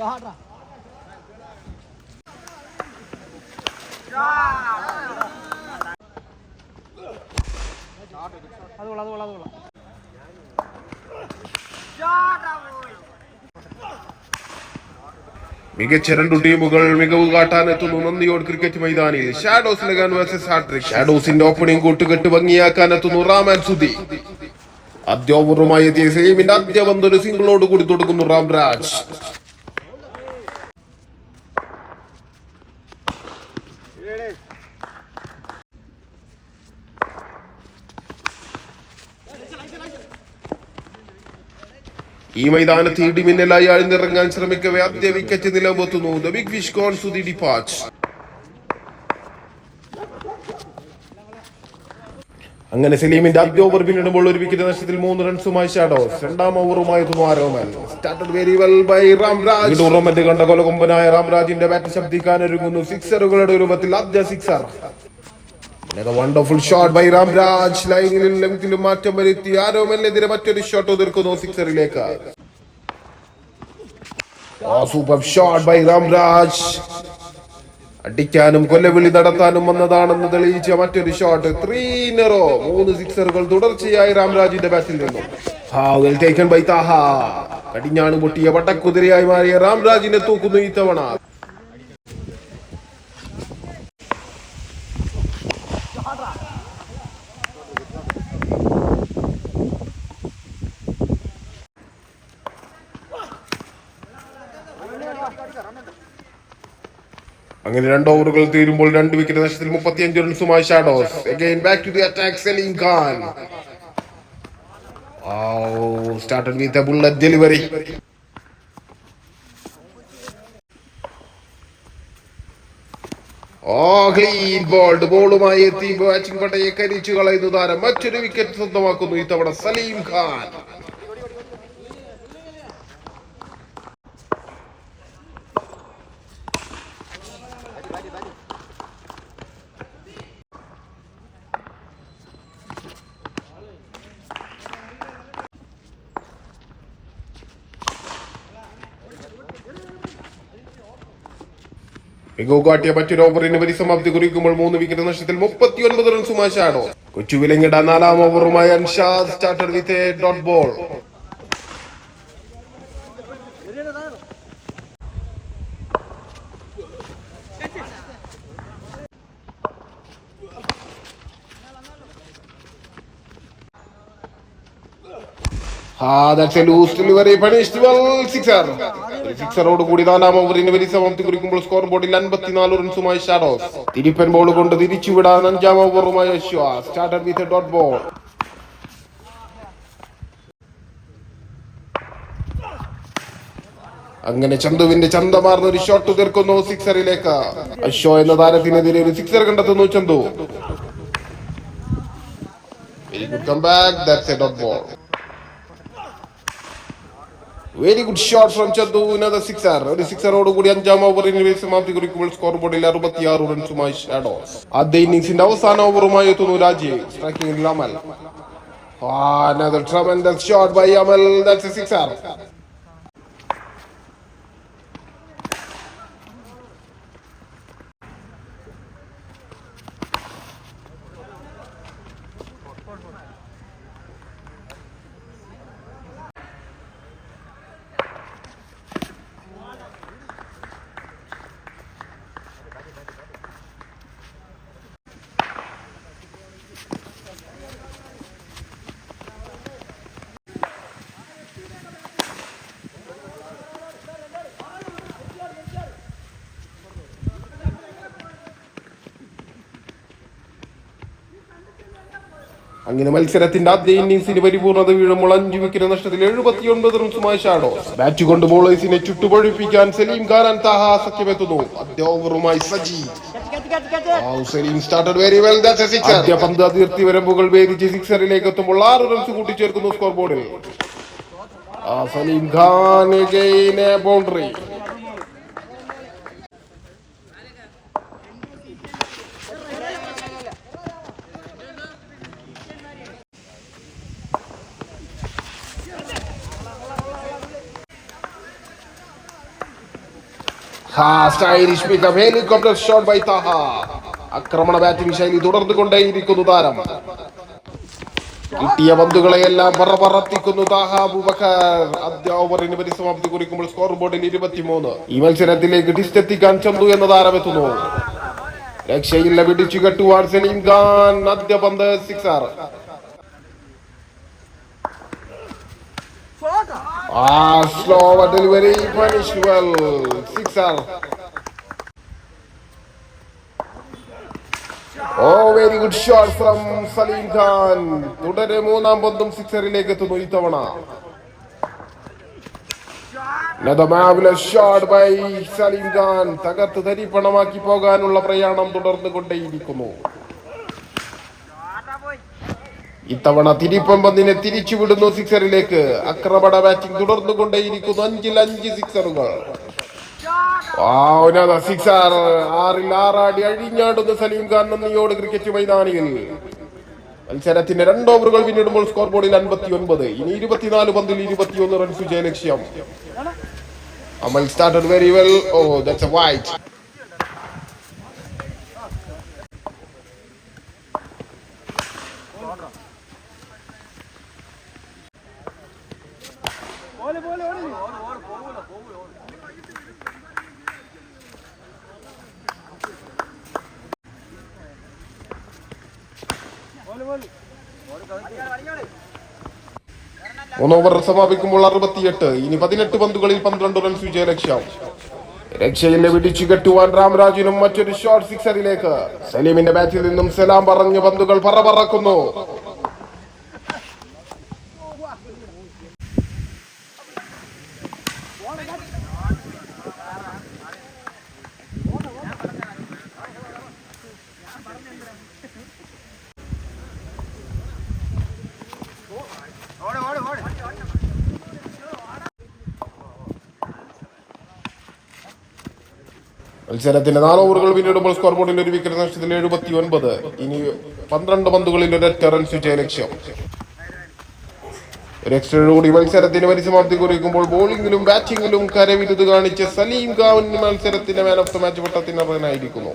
അത് മികച്ച രണ്ടു ടീമുകൾ മികവ് കാട്ടാൻ എത്തുന്നു. നന്ദിയോട് ക്രിക്കറ്റ് മൈതാനിൽ ഷാഡോസ് വേഴ്സസ് ഹാട്രിക് ഷാഡോസിന്റെ ഓപ്പണിംഗ് കൂട്ടുകെട്ട് ഭംഗിയാക്കാൻ എത്തുന്നു റാമാൻ സുധി. ആദ്യ ഓവറുമായി എത്തിയ സലീമിന്റെ ആദ്യ ഒരു സിംഗിളോട് കൂടി തുടങ്ങുന്നു റാംരാജ്. ഈ മൈതാനത്ത് ഇടിമിന്നലായി അഴിഞ്ഞിറങ്ങാൻ ശ്രമിക്കവേ ആദ്യ വിക്കറ്റ് നിലമ്പെത്തുന്നു അങ്ങനെ സലീമിന്റെ ആദ്യ ഓവർ പിന്നിടുമ്പോൾ ഒരു വിക്കറ്റ് നഷ്ടത്തിൽ മൂന്ന് റൺസുമായി ഷാഡോസ് രണ്ടാം ഓവറുമായി ആരോമൽ. സ്റ്റാർട്ടഡ് ബൈ കണ്ട കൊലകൊമ്പനായ രാംരാജിന്റെ ബാറ്റ് ശബ്ദിക്കാൻ ഒരുങ്ങുന്നു. സിക്സറുകളുടെ രൂപത്തിൽ ആദ്യ sixer wonderful shot by Ramraj ലൈനിലും ലെങ്തിലും മാറ്റം വരുത്തി. ആരോമലിനെതിരെ മറ്റൊരു ഷോട്ട് ഉതിർക്കുന്നു സിക്സറിലേക്ക്. സൂപ്പർ ഷോട്ട് ബൈ രാംരാജ് അടിക്കാനും കൊല്ലവിളി നടത്താനും വന്നതാണെന്ന് തെളിയിച്ച മറ്റൊരു ഷോട്ട് ത്രീ നെറോ മൂന്ന് സിക്സറുകൾ തുടർച്ചയായി രാംരാജിന്റെ ബാറ്റിൽ നിന്നും. ഹാവൽ ടേക്കൺ ബൈ താഹ കടിഞ്ഞാണ് പൊട്ടിയ പട്ടക്കുതിരയായി മാറിയ രാംരാജിനെ തൂക്കുന്നു ഇത്തവണ. അങ്ങനെ രണ്ട് ഓവറുകൾ തീരുമ്പോൾ രണ്ട് വിക്കറ്റ് നഷ്ടത്തിൽ മുപ്പത്തിയഞ്ച് റൺസുമായി shadows. Again back to the attack Salim Khan. Started with a bullet delivery oh clean bowled ബോളുമായി എത്തി. ബാറ്റിംഗ് പട്ടയെ കരിച്ചു കളയുന്നു താരം മറ്റൊരു വിക്കറ്റ് സ്വന്തമാക്കുന്നു. ഇത്തവണ സലീം ഖാൻ. മികവ് കാട്ടിയ മറ്റൊരു ഓവറിന് പരിസമാപ്തി കുറിക്കുമ്പോൾ മൂന്ന് വിക്കറ്റ് നഷ്ടത്തിൽ മുപ്പത്തിയൊൻപത് റൺസുമാശാണോ കൊച്ചു വിലങ്ങിട നാലാം ഓവറുമായി Anshad starter with a dot ball Ah, that's a loose delivery. Punished well, sixer. സിക്സറോട് കൂടി നാലാം ഓവറിന് വലിയ സമാപ്തി കുറിക്കുമ്പോൾ സ്കോർ ബോർഡിൽ അൻപത്തിനാല് റൺസുമായി ഷാഡോസ് തിരിപ്പൻ ബോൾ കൊണ്ട് തിരിച്ചുവിടാൻ അഞ്ചാം ഓവറുമായി അശ്വ വിത്ത് ഡോട്ട് ബോൾ അങ്ങനെ ചന്തുവിന്റെ ചന്തമാർന്ന ഒരു ഷോട്ട് തീർക്കുന്നു സിക്സറിലേക്ക് അശ്വ എന്ന താരത്തിനെതിരെ ഒരു സിക്സർ കണ്ടെത്തുന്നു Chanthu. Back that's a dot ball very good shot from Chanthu ഇനത് sixer ഒരു സിക്സറോട് കൂടി അഞ്ചാം ഓവറിന് സമാപ്തി കുറിക്കുമ്പോൾ സ്കോർ ബോർഡിൽ അറുപത്തിയാറ് റൺസുമായി ഷാഡോസ് ആദ്യ ഇന്നിംഗ്സിന്റെ അവസാന ഓവറുമായി എത്തുന്നു രാജി. Striking Amal. Another tremendous shot by Amal. That's a sixer. അങ്ങനെ മത്സരത്തിന്റെ ആദ്യ ഇന്നിംഗ്സിന് പരിപൂർണത വീഴുമ്പോൾ അഞ്ച് വിക്കറ്റ് നഷ്ടത്തിൽ എഴുപത്തിയൊൻപത് റൺസുമായി ഷാഡോ. ബാറ്റ് കൊണ്ട് ബോളേഴ്സിനെ ചുട്ടുപൊഴിപ്പിക്കാൻ സലീം ഖാൻ താഹ സഖ്യമെത്തുന്നു ആദ്യ ഓവറുമായി സജി ആദ്യ പന്ത് അതിർത്തി വരമ്പുകൾ ഭേദിച്ച് സിക്സറിലേക്ക് എത്തുമ്പോൾ ആറ് റൺസ് കൂട്ടിച്ചേർക്കുന്നു സ്കോർ ബോർഡിൽ Saleem Khan boundary stylish pickup helicopter shot by Taha. ആക്രമണ ബാറ്റിംഗ് ശൈലി തുടർന്നുകൊണ്ടേയിരിക്കുന്നു താരം. കിട്ടിയ പന്തുകളെയെല്ലാം പറ പറത്തിക്കുന്നു താഹ അബൂബക്കർ. ആദ്യ ഓവറിന് പരിസമാപ്തി കുറിക്കുമ്പോൾ സ്കോർ ബോർഡിൽ ഇരുപത്തിമൂന്ന്. ഈ മത്സരത്തിലേക്ക് ടിസ്റ്റ് എത്തിക്കാൻ ചന്തു എന്ന താരമെത്തുന്നു രക്ഷയില്ല പിടിച്ചു കെട്ടുവാൻ സലീം ഖാൻ. ആദ്യ പന്ത് സിക്സർ. ആ slow delivery punish well sixer oh very good shot from Saleem Khan തുടരെ മൂന്നാം പന്തും സിക്സറിലേക്ക് എത്തുന്നു ഇത്തവണ ഷോട്ട് ബൈ സലീം ഖാൻ തകർത്ത് തരിപ്പണമാക്കി പോകാനുള്ള പ്രയാണം തുടർന്നു കൊണ്ടേയിരിക്കുന്നു ഇത്തവണ തിരിപ്പം പന്തിനെ തിരിച്ചുവിടുന്നു സിക്സറിലേക്ക്. അക്രമട ബാറ്റിംഗ് തുടർന്നു കൊണ്ടേയിരിക്കുന്നു അഞ്ചിൽ അഞ്ച് സിക്സറുകൾ. സിക്സർ. ആറിൽ ആറാടി അഴിഞ്ഞാടുന്ന സലീം ഖാൻ നന്ദിയോട് ക്രിക്കറ്റ് മൈതാനിയിൽ. മത്സരത്തിന്റെ രണ്ട് ഓവറുകൾ പിന്നിടുമ്പോൾ സ്കോർ ബോർഡിൽ അൻപത്തി ഒൻപത് ഇനി ഇരുപത്തിനാല് പന്തിൽ ഇരുപത്തിയൊന്ന് runs ജയലക്ഷ്യം Amal started very well oh that's a wide പോലെ പോലെ ഓടി. മൂന്ന് ഓവർ സമാപിക്കുമ്പോൾ അറുപത്തിയെട്ട്. ഇനി പതിനെട്ട് പന്തുകളിൽ പന്ത്രണ്ട് റൺസ് വിജയലക്ഷ്യം. രക്ഷയിലെ വിടിച്ചു കെട്ടുവാൻ രാംരാജിനും മറ്റൊരു ഷോർട്ട് സിക്സറിലേക്ക് സലീമിന്റെ ബാറ്റിൽ നിന്നും സലാം പറഞ്ഞ് പന്തുകൾ പറ പറക്കുന്നു. മത്സരത്തിന്റെ നാല് ഓവറുകൾ പിന്നിടുമ്പോൾ സ്കോർ ബോർഡിൽ ഒരു വിക്കറ്റ് നഷ്ടത്തിൽ എഴുപത്തി ഒൻപത് ഇനി പന്ത്രണ്ട് പന്തുകളിൽ ഒരൊറ്റ റൺസ് വിജയലക്ഷ്യം ഒരു എക്സ്ട്രാ മത്സരത്തിന് പരിസമാപ്തി കുറിക്കുമ്പോൾ ബോളിംഗിലും ബാറ്റിംഗിലും കരവിരുത് കാണിച്ച സലീം ഖാൻ മത്സരത്തിന്റെ മാൻ ഓഫ് ദ മാച്ച് പട്ടത്തിന് അർഹനായിരിക്കുന്നു